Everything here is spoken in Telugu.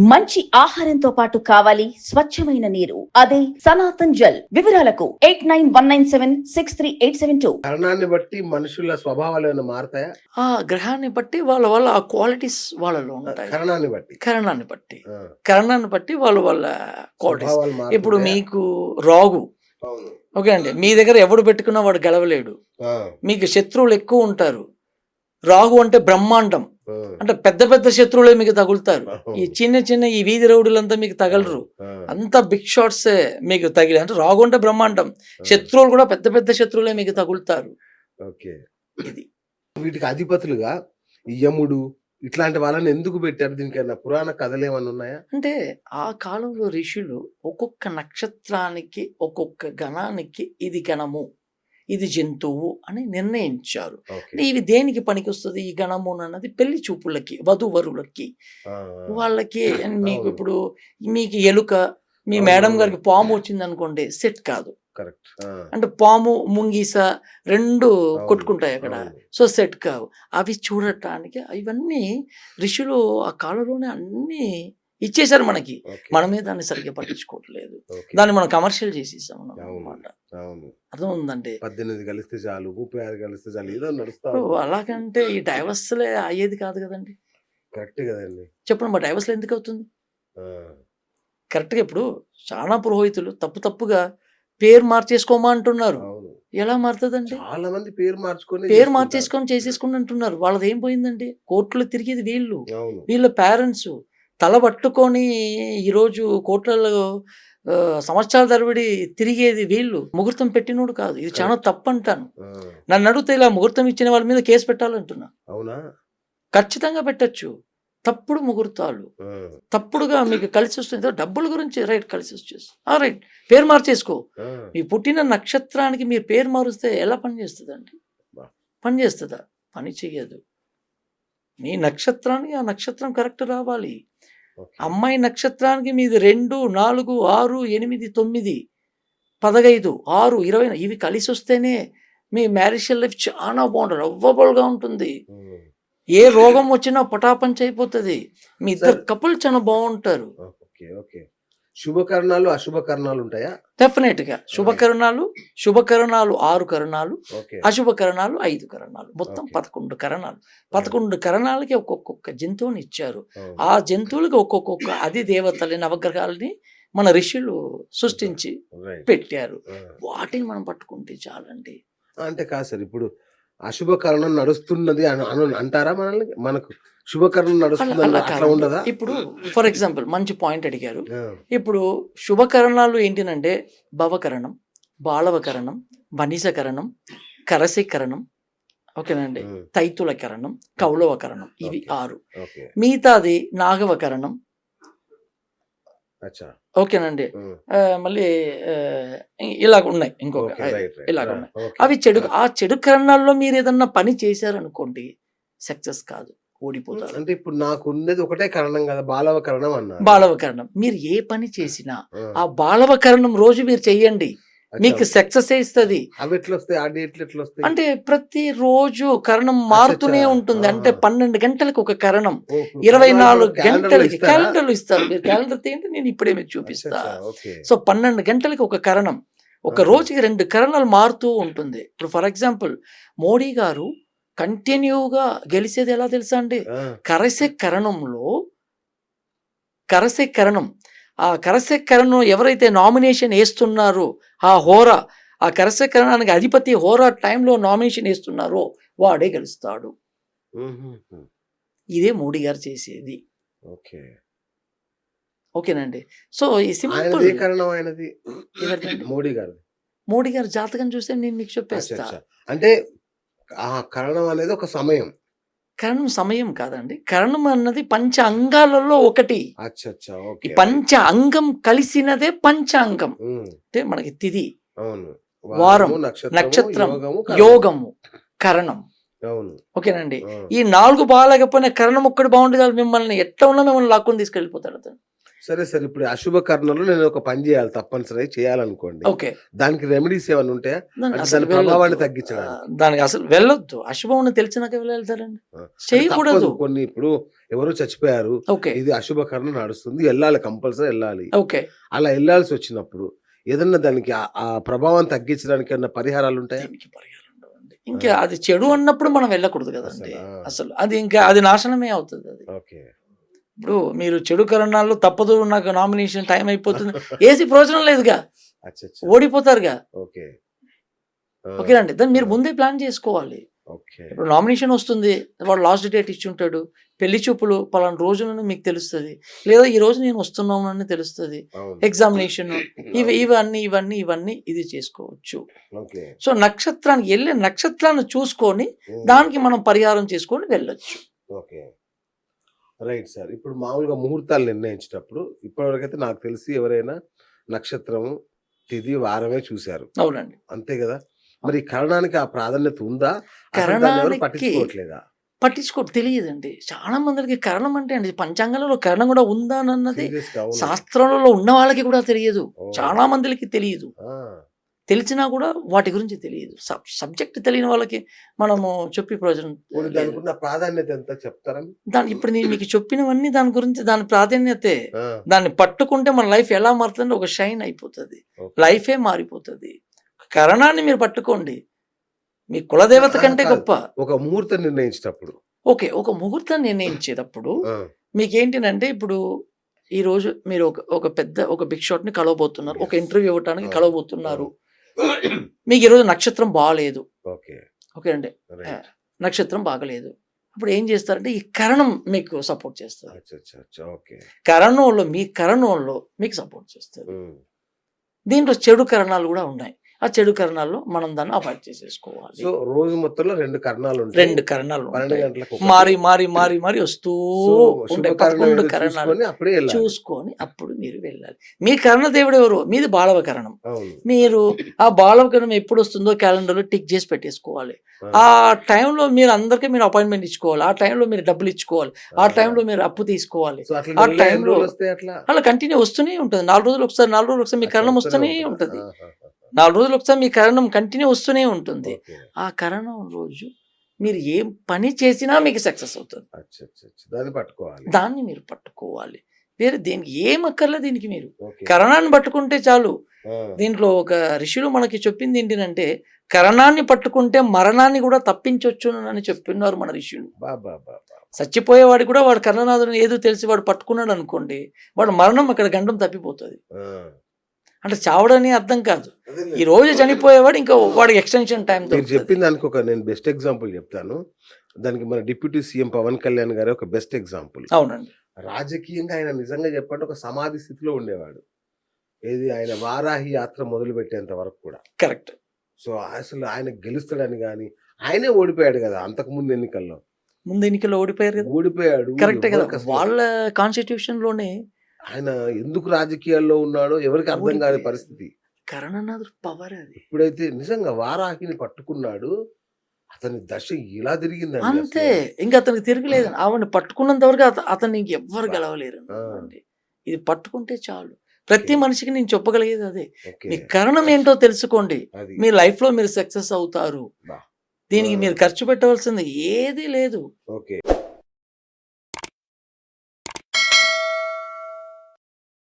మంచి ఆహారంతో పాటు కావాలి స్వచ్ఛమైన నీరు. అదే సనాతన్ జల్ వివరాలకు eight nine one nine seven six three eight seven two. కరణాన్ని బట్టి మనుషుల స్వభావాలు ఏమైనా మారుతాయా? ఆ గ్రహాన్ని బట్టి వాళ్ళ వాళ్ళ ఆ క్వాలిటీస్ వాళ్ళలో ఉంటాయి. కరణాన్ని బట్టి. కరణాన్ని బట్టి. కరణాన్ని బట్టి వాళ్ళ వాళ్ళ క్వాలిటీస్ స్వభావాలు మారుతాయా? ఇప్పుడు మీకు రాగు అవును. ఓకే అండి మీ దగ్గర ఎవడు పెట్టుకున్నా వాడు గెలవలేడు. ఆ, మీకు శత్రువులు ఎక్కువ ఉంటారు. రాగు అంటే బ్రహ్మాండం. అంటే పెద్ద పెద్ద శత్రువులే మీకు తగులుతారు. ఈ చిన్న చిన్న ఈ వీధి రౌడులంతా మీకు తగలరు. అంత బిగ్ షాట్స్ మీకు తగిలి అంటే రాగు అంటే బ్రహ్మాండం. శత్రువులు కూడా పెద్ద పెద్ద శత్రువులే మీకు తగులుతారు. ఓకే. ఇది. వీటికి అధిపతులుగా యముడు ఇట్లాంటి వాళ్ళని ఎందుకు పెట్టారు? దీనికి ఏమైనా పురాణ కథలు ఏమైనా ఉన్నాయా? అంటే ఆ కాలంలో ఋషులు ఒక్కొక్క నక్షత్రానికి ఒక్కొక్క గణానికి ఇది గణము. ఇది జంతువు అని నిర్ణయించారు. ఇవి దేనికి పనికి వస్తుంది ఈ గణము అన్నది పెళ్ళి చూపులకి వధువరులకి. వాళ్ళకి మీకు. ఇప్పుడు మీకు ఎలుక మీ మేడం. గారికి పాము వచ్చింది అనుకోండి సెట్ కాదు. కరెక్ట్. అంటే పాము ముంగీస రెండు కొట్టుకుంటాయి అక్కడ. సో సెట్ కావు. అవి చూడటానికి ఇవన్నీ ఋషులు ఆ కాలంలోనే అన్ని ఇచ్చేశారు మనకి. మనమే దాన్ని సరిగ్గా పట్టించుకోవట్లేదు. దాన్ని మనం కమర్షియల్ చేసేసాం. అనమాట అర్థం ఉందండి పద్దెనిమిది కలిస్తే చాలు ముప్పై ఆరు కలిస్తే చాలు ఏదో నడుస్తా అలాగంటే ఈ డైవర్స్లే అయ్యేది కాదు కదండి. కరెక్ట్ కదండి. చెప్పండి మా డైవర్స్లో ఎందుకు అవుతుంది? కరెక్ట్గా ఇప్పుడు చాలా పురోహితులు తప్పు తప్పుగా పేరు మార్చేసుకోమా అంటున్నారు. ఎలా మారుతుందండి? చాలా మంది పేరు మార్చుకొని పేరు. మార్చేసుకొని చేసేసుకుని అంటున్నారు. వాళ్ళది ఏం పోయిందండి? కోర్టులో తిరిగేది వీళ్ళు. వీళ్ళ పేరెంట్స్. తల పట్టుకొని ఈరోజు కోర్టులలో ఆ, సంవత్సరాల తరబడి తిరిగేది వీళ్ళు. ముహూర్తం పెట్టినోడు కాదు. ఇది చాలా తప్పు అంటాను నన్ను అడిగితే ఇలా ముహూర్తం ఇచ్చిన వాళ్ళ మీద కేసు పెట్టాలంటున్నా. అవునా? ఖచ్చితంగా పెట్టచ్చు. తప్పుడు ముహూర్తాలు. తప్పుడుగా మీకు కలిసి వస్తుంది. డబ్బుల గురించి రైట్ కలిసి వచ్చేసి ఆ రైట్. పేరు మార్చేసుకో. మీ పుట్టిన నక్షత్రానికి మీరు పేరు మారుస్తే ఎలా పని చేస్తుందండి? బా. పని చేస్తుందా? పని చెయ్యదు. మీ నక్షత్రానికి ఆ నక్షత్రం కరెక్ట్ రావాలి. అమ్మాయి నక్షత్రానికి మీది రెండు నాలుగు ఆరు ఎనిమిది తొమ్మిది పదహైదు ఆరు ఇరవై ఇవి కలిసి వస్తేనే మీ మ్యారేషియల్ లైఫ్ చాలా బాగుంటుంది అవ్వబుల్గా ఉంటుంది. ఏ రోగం వచ్చినా పటాపంచ్ అయిపోతుంది. మీ ఇద్దరు. కపుల్ చాలా బాగుంటారు. Okay okay. శుభకరణాలు అశుభకరణాలు ఉంటాయా డెఫినెట్గా శుభకరణాలు శుభకరణాలు ఆరు కరణాలు ఓకే అశుభ కరణాలు ఐదు కరణాలు మొత్తం. పదకొండు కరణాలు పదకొండు కరణాలకి ఒక్కొక్క జంతువుని ఇచ్చారు. ఆ జంతువులకి ఒక్కొక్క అది దేవతల్ని నవగ్రహాలని మన ఋషులు సృష్టించి. పెట్టారు. వాటిని మనం పట్టుకుంటే చాలండి అంటే కాదు సార్ ఇప్పుడు అశుభకరణం నడుస్తున్నది అని అంటారా మనల్ని? మనకు శుభకరణం నడుస్తుంది అట్లా. ఉండదా? ఇప్పుడు ఫర్ ఎగ్జాంపుల్ మంచి పాయింట్ అడిగారు. ఇప్పుడు శుభకరణాలు ఏంటినంటే భవకరణం బాళవకరణం వనిజకరణం కరసీకరణం ఓకేనండి ఉమ్, తైతులకరణం కౌలవకరణం ఇవి. ఆరు. మిగతాది నాగవకరణం ఓకేనండి. మళ్ళీ ఇలాగ ఉన్నాయి ఇంకొక. ఇలాగ ఉన్నాయి. అవి చెడు ఆ. చెడు కరణాల్లో మీరు ఏదన్నా పని చేశారనుకోండి సక్సెస్ కాదు ఓడిపోతారు. అంటే ఇప్పుడు నాకు ఉన్నది ఒకటే కరణం కదా బాలవకరణం అన్నారు. బాలవకరణం. మీరు ఏ పని చేసినా ఆ, బాలవకరణం రోజు మీరు చెయ్యండి. మీకు సక్సెస్ ఇస్తుంది. అవి ఎట్లా వస్తాయి ఆ డేట్లు ఎట్లా వస్తాయి అంటే ప్రతి రోజు కరణం మారుతూనే. ఉంటుంది. అంటే. పన్నెండు గంటలకు ఒక కరణం. ఇరవై నాలుగు గంటలకి? క్యాలెండర్లు ఇస్తారు. మీరు క్యాలెండర్ తీయండి నేను ఇప్పుడే మీకు చూపిస్తా. సో పన్నెండు గంటలకి ఒక కరణం. ఒక. రోజుకి రెండు కరణాలు మారుతూ ఉంటుంది. ఇప్పుడు ఫర్ ఎగ్జాంపుల్ మోడీ గారు కంటిన్యూగా గెలిచేది ఎలా తెలుసా అండి? కరసె కరణంలో కరసె కరణం. ఆ కరసె కరణం ఎవరైతే నామినేషన్ వేస్తున్నారో ఆ హోరా ఆ కరసె కరణానికి అధిపతి హోరా టైంలో నామినేషన్ వేస్తున్నారో వాడే గెలుస్తాడు. ఇదే మోడీ గారు చేసేది. ఓకే. ఓకేనండి. సో ఈ సింపుల్? మోడీ గారు మోడీ గారు జాతకం చూస్తే నేను మీకు చెప్పేస్తా. అంటే ఆ కరణం అనేది ఒక సమయం. కరణం సమయం కాదండి. కరణం అన్నది పంచ అంగాలలో ఒకటి. ఈ పంచ అంగం కలిసినదే పంచాంగం ఉమ్, అంటే మనకి తిది. వారం, నక్షత్రం, యోగము, కరణం. ఓకేనండి. ఈ నాలుగు బాగాలేకపోయినా కరణం ఒక్కటి బాగుంటుంది మిమ్మల్ని ఎట్లా ఉన్నా మిమ్మల్ని లాక్కొని తీసుకెళ్ళిపోతాడు అతను. సరే సరే ఇప్పుడు అశుభ కర్ణంలో నేను ఒక పని చేయాలి తప్పనిసరి చేయాలనుకోండి. ఓకే. దానికి రెమెడీస్ ఏమైనా ఉంటాయా దానికి అంటే అసలు దాని ప్రభావాన్ని వెళ్ళొద్దు. తగ్గించడానికి. దానికి అసలు వెళ్ళొద్దు. అశుభం తెలిసినాక వెళ్తారండి ఆ. చేయకూడదు. తప్పదు. కొన్ని ఇప్పుడు ఎవరో చచ్చిపోయారు. ఓకే. ఇది అశుభ కర్ణం నడుస్తుంది. వెళ్ళాలి కంపల్సరీ వెళ్ళాలి. ఓకే. అలా వెళ్ళాల్సి వచ్చినప్పుడు ఏదన్నా దానికి ఆ- ఆ ప్రభావం తగ్గించడానికి ఏమన్నా పరిహారాలు ఉంటాయా? దీనికి పరిహారం ఉండవండి. ఇంకా అది చెడు అన్నప్పుడు మనం వెళ్ళకూడదు కదండి. అసలు, ఆ. అసలు అది ఇంకా అది నాశనమే అవుతుంది అది. ఓకే. ఇప్పుడు మీరు చెడు కరణాల్లో తప్పదు నాకు నామినేషన్ టైం అయిపోతుంది. ఏసీ ప్రయోజనం లేదుగా. ఓడిపోతారుగా. ఓకేనండి. దాన్ని మీరు ముందే ప్లాన్ చేసుకోవాలి. ఇప్పుడు నామినేషన్ వస్తుంది వాడు లాస్ట్ డేట్ ఇచ్చి ఉంటాడు పెళ్ళి చూపులు పలానా రోజులను మీకు తెలుస్తుంది లేదా ఈ రోజు నేను వస్తున్నాను అని తెలుస్తుంది. ఎగ్జామినేషన్ ఇవి ఇవన్నీ ఇవన్నీ ఇవన్నీ ఇది చేసుకోవచ్చు. సో నక్షత్రానికి వెళ్ళే నక్షత్రాన్ని చూసుకొని. దానికి మనం పరిహారం చేసుకొని వెళ్ళొచ్చు. ఓకే. Right sir. ఇప్పుడు మామూలుగా ముహూర్తాలు నిర్ణయించేటప్పుడు ఇప్పటివరకైతే నాకు తెలిసి ఎవరైనా నక్షత్రము తిథి వారమే చూశారు. అవునండి. అంతే కదా? మరి కరణానికి ఆ ప్రాధాన్యత ఉందా? కరణానికి- పట్టించుకోవట్లేదా? పట్టించుకో తెలియదండి. చాలా మందికి కరణం అంటే అండి పంచాంగంలో కరణం కూడా ఉందా అని అన్నది. శాస్త్రంలో ఉన్న వాళ్ళకి కూడా తెలియదు. చాలా మందికి తెలియదు. తెలిసినా కూడా వాటి గురించి తెలియదు. సబ్జెక్ట్ తెలియని వాళ్ళకి మనము చెప్పి ప్రయోజనం ప్రాధాన్యత ఎంత చెప్తారా? దాని ఇప్పుడు నేను మీకు చెప్పినవన్నీ దాని గురించి దాని ప్రాధాన్యతే దాన్ని పట్టుకుంటే మన లైఫ్ ఎలా మారుతుంది ఒక షైన్ అయిపోతుంది. లైఫే మారిపోతుంది. కరణాన్ని మీరు పట్టుకోండి. మీ కులదేవత కంటే. గొప్ప. ఒక ముహూర్తం నిర్ణయించేటప్పుడు. ఓకే ఒక ముహూర్తం నిర్ణయించేటప్పుడు ఆ, మీకు ఏంటంటే ఇప్పుడు ఈ రోజు మీరు ఒక ఒక పెద్ద ఒక బిగ్ షాట్ని కలవబోతున్నారు ఒక ఇంటర్వ్యూ ఇవ్వడానికి ఆ. కలవబోతున్నారు. మీకు ఈరోజు నక్షత్రం బాగాలేదు ఓకే. ఓకే అండి. నక్షత్రం బాగలేదు. అప్పుడు ఏం చేస్తారంటే ఈ కరణం మీకు సపోర్ట్ ఓకే. కరణంలో మీ కరణంలో మీకు సపోర్ట్ చేస్తుంది. ఉమ్, దీంట్లో చెడు కరణాలు కూడా ఉన్నాయి. ఆ చెడు కరణాల్లో మనం దాన్ని అవాయిడ్ చేసేసుకోవాలి. సో రోజు మొత్తంలో రెండు కర్ణాలు రెండు కరణాలు. మారి మారి మారి మారి వస్తూ ఉంటాయి పదకొండు కరణాలు చూసుకొని అప్పుడే మీరు వెళ్ళాలి. మీ కరణ దేవుడు ఎవరు? మీది బాలవ కరణం మీరు ఆ బాలవ కరణం ఎప్పుడు వస్తుందో క్యాలెండర్లో టిక్ చేసి పెట్టేసుకోవాలి. ఆ. టైంలో మీరు అందరికీ మీరు అపాయింట్మెంట్ ఇచ్చుకోవాలి. ఆ టైంలో మీరు డబ్బులు ఇచ్చుకోవాలి. ఆ టైంలో మీరు అప్పు తీసుకోవాలి. ఆ టైంలో- అలా కంటిన్యూ వస్తూనే ఉంటుంది. నాలుగు రోజులు ఒకసారి నాలుగు రోజులు ఒకసారి మీ కరణం వస్తూనే ఉంటుంది. నాలుగు రోజులు ఒకసారి మీ కరణం కంటిన్యూ వస్తూనే ఉంటుంది. ఆ కరణం రోజు మీరు ఏం పని చేసినా మీకు సక్సెస్ అవుతుంది. దాన్ని పట్టుకోవాలి దాన్ని మీరు పట్టుకోవాలి వేరే దేనికి ఏం అక్కర్లే దీనికి మీరు. కరణాన్ని పట్టుకుంటే చాలు దీంట్లో ఒక ఋషులు మనకి చెప్పింది ఏంటంటే కరణాన్ని పట్టుకుంటే మరణాన్ని కూడా తప్పించవచ్చు అని చెప్తున్నారు మన ఋషులు. చచ్చిపోయేవాడు కూడా వాడు కర్ణనాథుని ఏదో తెలిసి వాడు పట్టుకున్నాడు అనుకోండి వాడు మరణం అక్కడ గండం తప్పిపోతుంది. అంటే చావడని అర్థం కాదు. ఈ రోజు చనిపోయేవాడు ఇంకా వాడికి ఎక్స్టెన్షన్ టైం మీరు చెప్పిన దానికి ఒక నేను బెస్ట్ ఎగ్జాంపుల్ చెప్తాను. దానికి మన డిప్యూటీ సీఎం పవన్ కళ్యాణ్ గారు ఒక బెస్ట్ ఎగ్జాంపుల్. అవునండి. రాజకీయంగా ఆయన నిజంగా చెప్పంటే ఒక సమాధి స్థితిలో ఉండేవాడు. ఏది ఆయన వారాహి యాత్ర మొదలు పెట్టేంత వరకు కూడా. కరెక్ట్. సో అసలు ఆయన గెలుస్తాడని కానీ ఆయనే ఓడిపోయాడు కదా అంతకు ముందు ఎన్నికల్లో. ముందు ఎన్నికల్లో ఓడిపోయారు కదా. ఓడిపోయాడు. కరెక్టే కదా. వాళ్ళ కాన్స్టిట్యూషన్లోనే ఆయన ఎందుకు రాజకీయాల్లో ఉన్నాడో ఎవరికి అర్థం కాని. పరిస్థితి. కరణనాథుడు పవర్ అది. ఇప్పుడైతే నిజంగా వారాహిని పట్టుకున్నాడు. అతని దశ ఇలా తిరిగిందండి అంతే. ఇంకా అతనికి తిరగలేదు. ఆవిడని పట్టుకున్నంత వరకు అత- అతన్ని ఇంకెవ్వరు గెలవలేరు. అండి. ఇది పట్టుకుంటే చాలు. ప్రతి. మనిషికి నేను చెప్పగలిగేది అదే. మీ కారణం ఏంటో తెలుసుకోండి. మీ లైఫ్లో మీరు సక్సెస్ అవుతారు. దీనికి. మీరు ఖర్చు పెట్టవలసింది ఏదీ లేదు. ఓకే.